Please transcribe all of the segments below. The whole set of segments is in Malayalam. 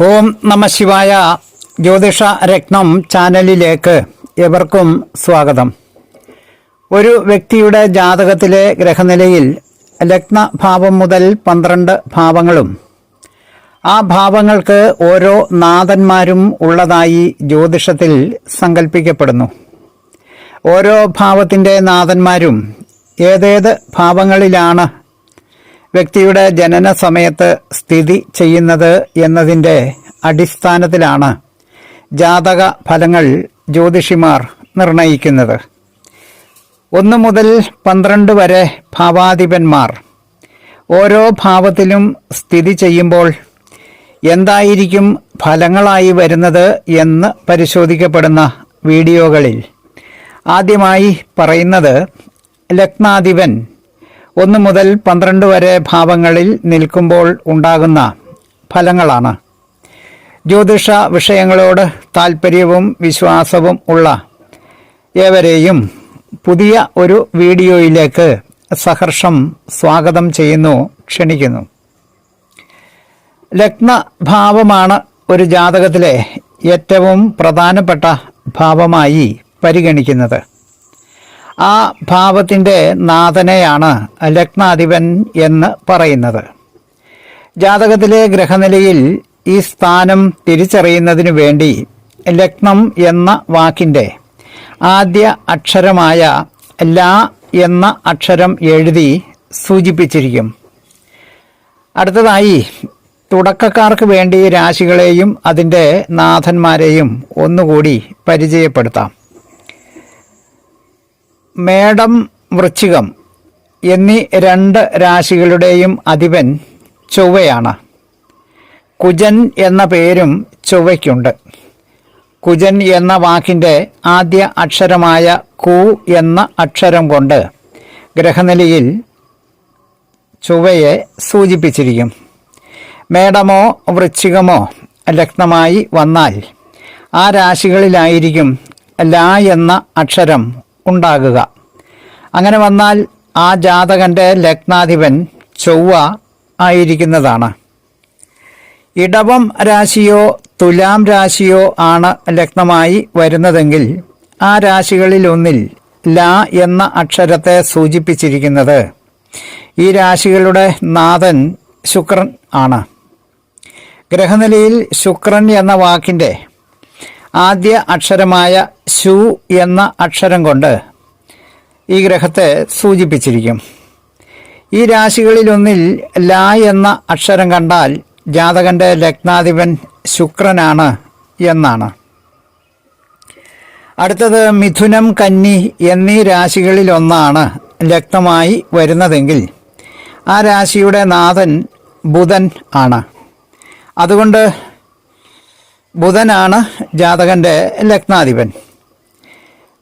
ഓം നമ ശിവായ. ജ്യോതിഷ രത്നം ചാനലിലേക്ക് എവർക്കും സ്വാഗതം. ഒരു വ്യക്തിയുടെ ജാതകത്തിലെ ഗ്രഹനിലയിൽ ലഗ്നഭാവം മുതൽ പന്ത്രണ്ട് ഭാവങ്ങളും ആ ഭാവങ്ങൾക്ക് ഓരോ നാഥന്മാരും ഉള്ളതായി ജ്യോതിഷത്തിൽ സങ്കല്പിക്കപ്പെടുന്നു ഓരോ ഭാവത്തിന്റെ നാഥന്മാരും ഏതേത് ഭാവങ്ങളിലാണ് വ്യക്തിയുടെ ജനന സമയത്ത് സ്ഥിതി ചെയ്യുന്നത് എന്നതിന്റെ അടിസ്ഥാനത്തിലാണ് ജാതക ഫലങ്ങൾ ജ്യോതിഷിമാർ നിർണയിക്കുന്നത്. ഒന്ന് മുതൽ പന്ത്രണ്ട് വരെ ഭാവാധിപന്മാർ. ഓരോ ഭാവത്തിലും സ്ഥിതി ചെയ്യുമ്പോൾ എന്തായിരിക്കും ഫലങ്ങളായി വരുന്നത് എന്ന് പരിശോധിക്കപ്പെടുന്ന വീഡിയോകളിൽ. ആദ്യമായി പറയുന്നത് ലഗ്നാധിപൻ ഒന്ന് മുതൽ പന്ത്രണ്ട് വരെ ഭാവങ്ങളിൽ നിൽക്കുമ്പോൾ ഉണ്ടാകുന്ന ഫലങ്ങളാണ്. ജ്യോതിഷ വിഷയങ്ങളോട് താൽപ്പര്യവും വിശ്വാസവും ഉള്ള ഏവരെയും പുതിയ ഒരു വീഡിയോയിലേക്ക് സഹർഷം സ്വാഗതം ചെയ്യുന്നു ക്ഷണിക്കുന്നു. ലഗ്നഭാവമാണ് ഒരു ജാതകത്തിലെ ഏറ്റവും പ്രധാനപ്പെട്ട ഭാവമായി പരിഗണിക്കുന്നത്. ആ ഭാവത്തിന്റെ നാഥനെയാണ് ലഗ്നാധിപൻ എന്ന് പറയുന്നത്. ജാതകത്തിലെ ഗ്രഹനിലയിൽ ഈ സ്ഥാനം തിരിച്ചറിയുന്നതിനു വേണ്ടി ലഗ്നം എന്ന വാക്കിന്റെ ആദ്യ അക്ഷരമായ ല എന്ന അക്ഷരം എഴുതി സൂചിപ്പിച്ചിരിക്കും. അടുത്തതായി തുടക്കക്കാർക്ക് വേണ്ടി രാശികളെയും അതിന്റെ നാഥന്മാരെയും ഒന്നുകൂടി പരിചയപ്പെടുത്താം. മേടം വൃശ്ചികം എന്നീ രണ്ട് രാശികളുടെയും അധിപൻ ചൊവ്വയാണ്. കുജൻ എന്ന പേരും ചൊവ്വയ്ക്കുണ്ട്. കുജൻ എന്ന വാക്കിന്റെ ആദ്യ അക്ഷരമായ കു എന്ന അക്ഷരം കൊണ്ട് ഗ്രഹനിലയിൽ ചൊവ്വയെ സൂചിപ്പിച്ചിരിക്കും. മേടമോ വൃശ്ചികമോ ലഗ്നമായി വന്നാൽ ആ രാശികളിലായിരിക്കും ല എന്ന അക്ഷരം ഉണ്ടാകുക. അങ്ങനെ വന്നാൽ ആ ജാതകന്റെ ലഗ്നാധിപൻ ചൊവ്വ ആയിരിക്കുന്നതാണ്. ഇടവം രാശിയോ തുലാം രാശിയോ ആണ് ലഗ്നമായി വരുന്നതെങ്കിൽ ആ രാശികളിൽ ഒന്നിൽ ല എന്ന അക്ഷരത്തെ സൂചിപ്പിച്ചിരിക്കുന്നത്. ഈ രാശികളുടെ നാഥൻ ശുക്രൻ ആണ്. ഗ്രഹനിലയിൽ ശുക്രൻ എന്ന വാക്കിന്റെ ആദ്യ അക്ഷരമായ ശു എന്ന അക്ഷരം കൊണ്ട് ഈ ഗ്രഹത്തെ സൂചിപ്പിച്ചിരിക്കും. ഈ രാശികളിലൊന്നിൽ ല എന്ന അക്ഷരം കണ്ടാൽ ജാതകന്റെ ലഗ്നാധിപൻ ശുക്രനാണ് എന്നാണ്. അടുത്തത് മിഥുനം കന്നി എന്നീ രാശികളിലൊന്നാണ് ലഗ്നമായി വരുന്നതെങ്കിൽ ആ രാശിയുടെ നാഥൻ ബുധൻ ആണ്. അതുകൊണ്ട് ബുധനാണ് ജാതകന്റെ ലഗ്നാധിപൻ.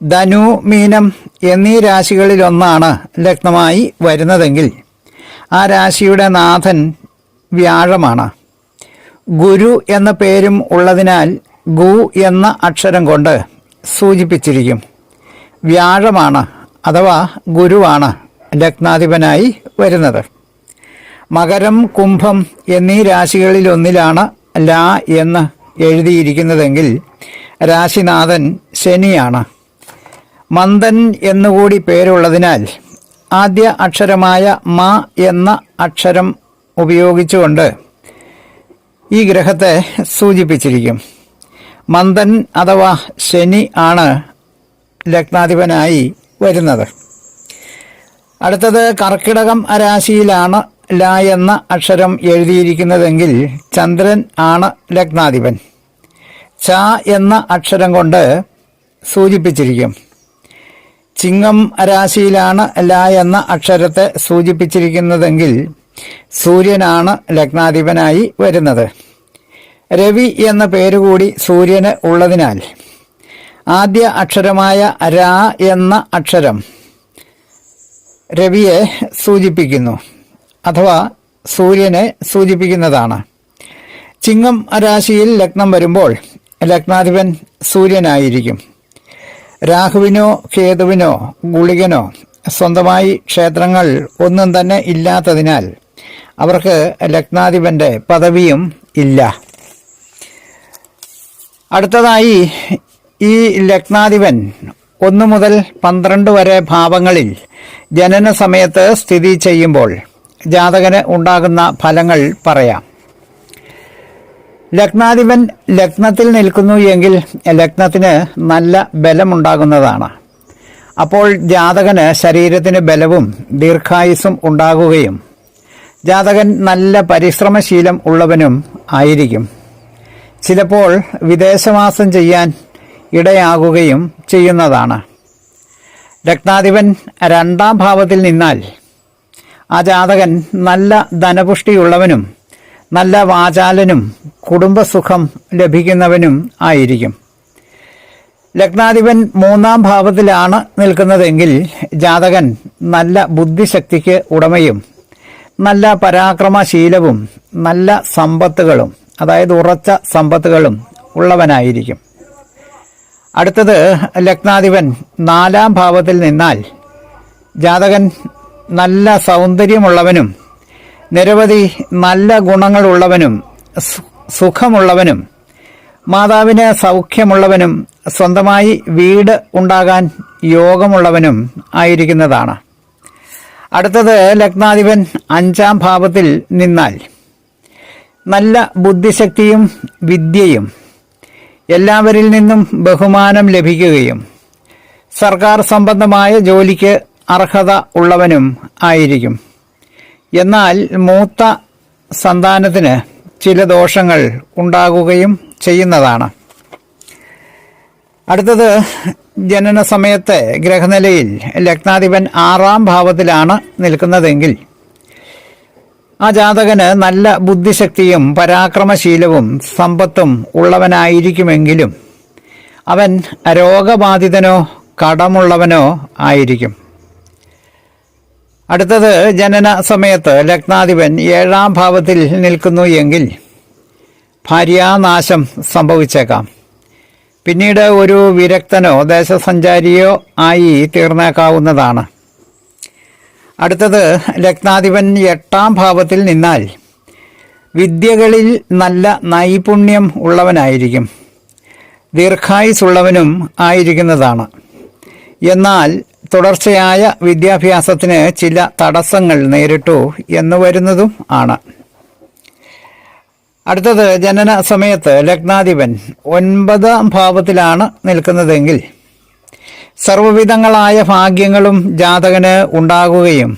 ധനു മീനം എന്നീ രാശികളിലൊന്നാണ് ലഗ്നമായി വരുന്നതെങ്കിൽ ആ രാശിയുടെ നാഥൻ വ്യാഴമാണ്. ഗുരു എന്ന പേരും ഉള്ളതിനാൽ ഗു എന്ന അക്ഷരം കൊണ്ട് സൂചിപ്പിച്ചിരിക്കും. വ്യാഴമാണ് അഥവാ ഗുരുവാണ് ലഗ്നാധിപനായി വരുന്നത്. മകരം കുംഭം എന്നീ രാശികളിലൊന്നിലാണ് ല എന്ന് എഴുതിയിരിക്കുന്നതെങ്കിൽ രാശിനാഥൻ ശനിയാണ്. മന്ദൻ എന്നുകൂടി പേരുള്ളതിനാൽ ആദ്യ അക്ഷരമായ മ എന്ന അക്ഷരം ഉപയോഗിച്ചുകൊണ്ട് ഈ ഗ്രഹത്തെ സൂചിപ്പിച്ചിരിക്കും. മന്ദൻ അഥവാ ശനി ആണ് ലഗ്നാധിപനായി വരുന്നത്. അടുത്തത് കർക്കിടകം രാശിയിലാണ് ല എന്ന അക്ഷരം എഴുതിയിരിക്കുന്നതെങ്കിൽ ചന്ദ്രൻ ആണ് ലഗ്നാധിപൻ. ച എന്ന അക്ഷരം കൊണ്ട് സൂചിപ്പിച്ചിരിക്കും. ചിങ്ങം രാശിയിലാണ് ല എന്ന അക്ഷരത്തെ സൂചിപ്പിച്ചിരിക്കുന്നതെങ്കിൽ സൂര്യനാണ് ലഗ്നാധിപനായി വരുന്നത്. രവി എന്ന പേരുകൂടി സൂര്യന് ഉള്ളതിനാൽ ആദ്യ അക്ഷരമായ രാ എന്ന അക്ഷരം രവിയെ സൂചിപ്പിക്കുന്നു അഥവാ സൂര്യനെ സൂചിപ്പിക്കുന്നതാണ്. ചിങ്ങം രാശിയിൽ ലഗ്നം വരുമ്പോൾ ലഗ്നാധിപൻ സൂര്യനായിരിക്കും. രാഹുവിനോ കേതുവിനോ ഗുളികനോ സ്വന്തമായി ക്ഷേത്രങ്ങൾ ഒന്നും തന്നെ ഇല്ലാത്തതിനാൽ അവർക്ക് ലഗ്നാധിപന്റെ പദവിയും ഇല്ല. അടുത്തതായി ഈ ലഗ്നാധിപൻ ഒന്നു മുതൽ പന്ത്രണ്ട് വരെ ഭാവങ്ങളിൽ ജനന സമയത്ത് സ്ഥിതി ചെയ്യുമ്പോൾ ജാതകന് ഉണ്ടാകുന്ന ഫലങ്ങൾ പറയാം. ലഗ്നാധിപൻ ലഗ്നത്തിൽ നിൽക്കുന്നു എങ്കിൽ ലഗ്നത്തിന് നല്ല ബലമുണ്ടാകുന്നതാണ്. അപ്പോൾ ജാതകന് ശരീരത്തിന് ബലവും ദീർഘായുസ്സും ഉണ്ടാകുകയും ജാതകൻ നല്ല പരിശ്രമശീലം ഉള്ളവനും ആയിരിക്കും. ചിലപ്പോൾ വിദേശവാസം ചെയ്യാൻ ഇടയാകുകയും ചെയ്യുന്നതാണ്. രത്നാധിപൻ രണ്ടാം ഭാവത്തിൽ നിന്നാൽ ആ ജാതകൻ നല്ല ധനപുഷ്ടിയുള്ളവനും നല്ല വാചാലനും കുടുംബസുഖം ലഭിക്കുന്നവനും ആയിരിക്കും. ലഗ്നാധിപൻ മൂന്നാം ഭാവത്തിലാണ് നിൽക്കുന്നതെങ്കിൽ ജാതകൻ നല്ല ബുദ്ധിശക്തിക്ക് ഉടമയും നല്ല പരാക്രമശീലവും നല്ല സമ്പത്തുകളും അതായത് ഉറച്ച സമ്പത്തുകളും ഉള്ളവനായിരിക്കും. അടുത്തത് ലഗ്നാധിപൻ നാലാം ഭാവത്തിൽ നിന്നാൽ ജാതകൻ നല്ല സൗന്ദര്യമുള്ളവനും നിരവധി നല്ല ഗുണങ്ങളുള്ളവനും സുഖമുള്ളവനും മാതാവിന് സൗഖ്യമുള്ളവനും സ്വന്തമായി വീട് ഉണ്ടാകാൻ യോഗമുള്ളവനും ആയിരിക്കുന്നതാണ്. അടുത്തത് ലഗ്നാധിപൻ അഞ്ചാം ഭാവത്തിൽ നിന്നാൽ നല്ല ബുദ്ധിശക്തിയും വിദ്യയും എല്ലാവരിൽ നിന്നും ബഹുമാനം ലഭിക്കുകയും സർക്കാർ സംബന്ധമായ ജോലിക്ക് അർഹത ഉള്ളവനും ആയിരിക്കും. എന്നാൽ മൂത്ത സന്താനത്തിന് ചില ദോഷങ്ങൾ ഉണ്ടാകുകയും ചെയ്യുന്നതാണ്. അടുത്തത് ജനന സമയത്തെ ഗ്രഹനിലയിൽ ലഗ്നാധിപൻ ആറാം ഭാവത്തിലാണ് നിൽക്കുന്നതെങ്കിൽ ആ ജാതകന് നല്ല ബുദ്ധിശക്തിയും പരാക്രമശീലവും സമ്പത്തും ഉള്ളവനായിരിക്കുമെങ്കിലും അവൻ രോഗബാധിതനോ കടമുള്ളവനോ ആയിരിക്കും. അടുത്തത് ജനന സമയത്ത് ലഗ്നാധിപൻ ഏഴാം ഭാവത്തിൽ നിൽക്കുന്നു എങ്കിൽ ഭാര്യാനാശം സംഭവിച്ചേക്കാം. പിന്നീട് ഒരു വിരക്തനോ ദേശസഞ്ചാരിയോ ആയി തീർന്നേക്കാവുന്നതാണ്. അടുത്തത് ലഗ്നാധിപൻ എട്ടാം ഭാവത്തിൽ നിന്നാൽ വിദ്യകളിൽ നല്ല നൈപുണ്യം ഉള്ളവനായിരിക്കും. ദീർഘായുസുള്ളവനും ആയിരിക്കുന്നതാണ്. എന്നാൽ തുടർച്ചയായ വിദ്യാഭ്യാസത്തിന് ചില തടസ്സങ്ങൾ നേരിട്ടു എന്ന് വരുന്നതും ആണ്. അടുത്തത് ജനന സമയത്ത് ലഗ്നാധിപൻ ഒൻപതാം ഭാവത്തിലാണ് നിൽക്കുന്നതെങ്കിൽ സർവവിധങ്ങളായ ഭാഗ്യങ്ങളും ജാതകന് ഉണ്ടാകുകയും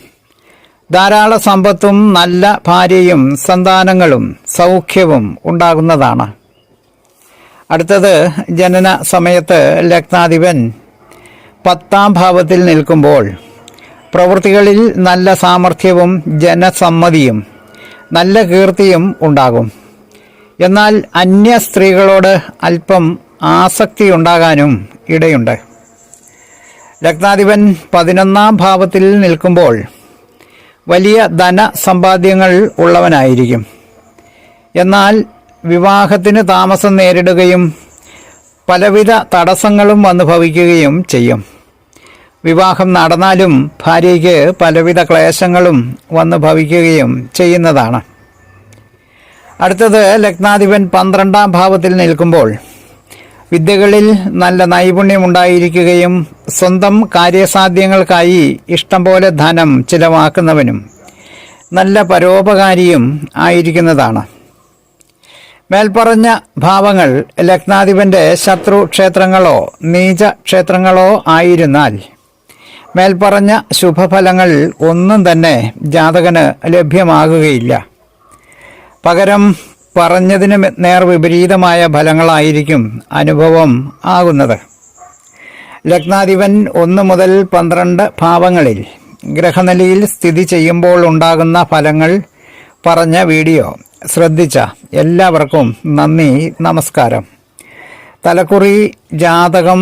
ധാരാള സമ്പത്തും നല്ല ഭാര്യയും സന്താനങ്ങളും സൗഖ്യവും ഉണ്ടാകുന്നതാണ്. അടുത്തത് ജനന സമയത്ത് ലഗ്നാധിപൻ പത്താം ഭാവത്തിൽ നിൽക്കുമ്പോൾ പ്രവൃത്തികളിൽ നല്ല സാമർഥ്യവും ജനസമ്മതിയും നല്ല കീർത്തിയും ഉണ്ടാകും. എന്നാൽ അന്യ സ്ത്രീകളോട് അല്പം ആസക്തി ഉണ്ടാകാനും ഇടയുണ്ട്. രക്താധിപൻ പതിനൊന്നാം ഭാവത്തിൽ നിൽക്കുമ്പോൾ വലിയ ധന സമ്പാദ്യങ്ങൾ ഉള്ളവനായിരിക്കും. എന്നാൽ വിവാഹത്തിന് താമസം നേരിടുകയും പലവിധ തടസ്സങ്ങളും അനുഭവിക്കുകയും ഭവിക്കുകയും ചെയ്യും. വിവാഹം നടന്നാലും ഭാര്യയ്ക്ക് പലവിധ ക്ലേശങ്ങളും വന്നു ഭവിക്കുകയും ചെയ്യുന്നതാണ്. അടുത്തത് ലഗ്നാധിപൻ പന്ത്രണ്ടാം ഭാവത്തിൽ നിൽക്കുമ്പോൾ വിദ്യകളിൽ നല്ല നൈപുണ്യമുണ്ടായിരിക്കുകയും സ്വന്തം കാര്യസാധ്യങ്ങൾക്കായി ഇഷ്ടം പോലെ ധനം ചിലവാക്കുന്നവനും നല്ല പരോപകാരിയും ആയിരിക്കുന്നതാണ്. മേൽപ്പറഞ്ഞ ഭാവങ്ങൾ ലഗ്നാധിപന്റെ ശത്രു ക്ഷേത്രങ്ങളോ നീച ക്ഷേത്രങ്ങളോ ആയിരുന്നാൽ മേൽപ്പറഞ്ഞ ശുഭഫലങ്ങൾ ഒന്നും തന്നെ ജാതകന് ലഭ്യമാകുകയില്ല. പകരം പറഞ്ഞതിന് നേർ വിപരീതമായ ഫലങ്ങളായിരിക്കും അനുഭവം ആകുന്നത്. ലഗ്നാധിപൻ ഒന്ന് മുതൽ പന്ത്രണ്ട് ഭാവങ്ങളിൽ ഗ്രഹനിലയിൽ സ്ഥിതി ചെയ്യുമ്പോൾ ഉണ്ടാകുന്ന ഫലങ്ങൾ പറഞ്ഞ വീഡിയോ ശ്രദ്ധിച്ച എല്ലാവർക്കും നന്ദി നമസ്കാരം. തലക്കുറി ജാതകം